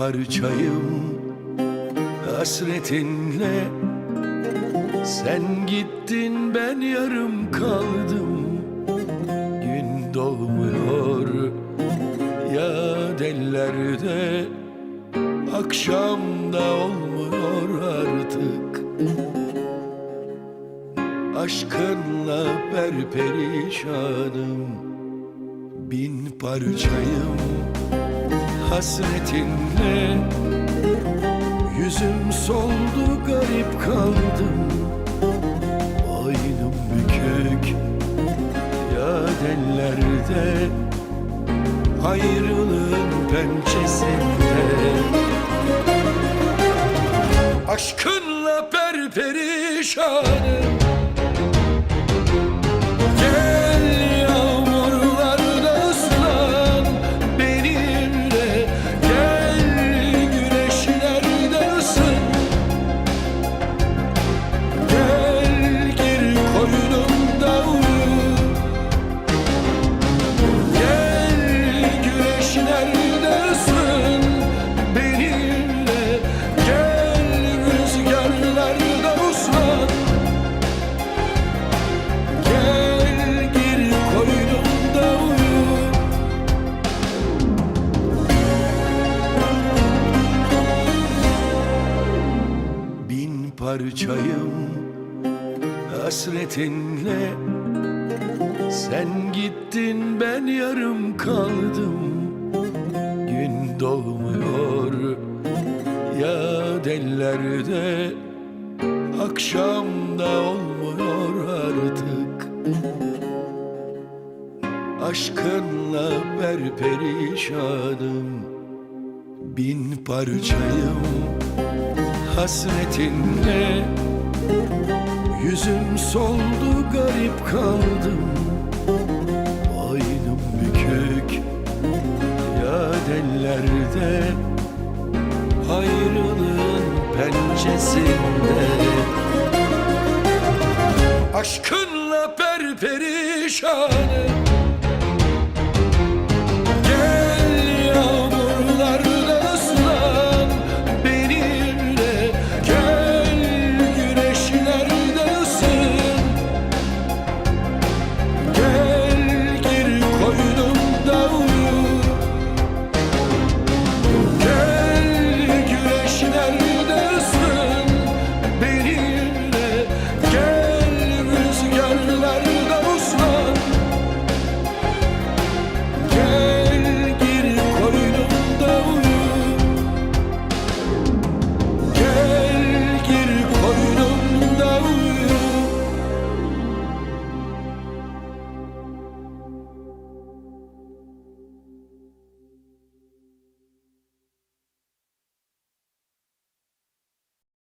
Parçayım hasretinle. Sen gittin ben yarım kaldım. Gün doğmuyor ya dellerde. Akşam da olmuyor artık. Aşkınla perperişanım. Bin parçayım hasretinle. Yüzüm soldu garip kaldım. Boynum bükük ya dellerde Ayrılığın pençesinde. Aşkınla perperişanım parçayım. Hasretinle Sen gittin ben yarım kaldım. Gün doğmuyor ya dellerde Akşam da olmuyor artık. Aşkınla perperişanım Bin parçayım hasretinle Yüzüm soldu garip kaldım. Boynum bükük ya dellerde Ayrılığın pençesinde. Aşkınla perperişanım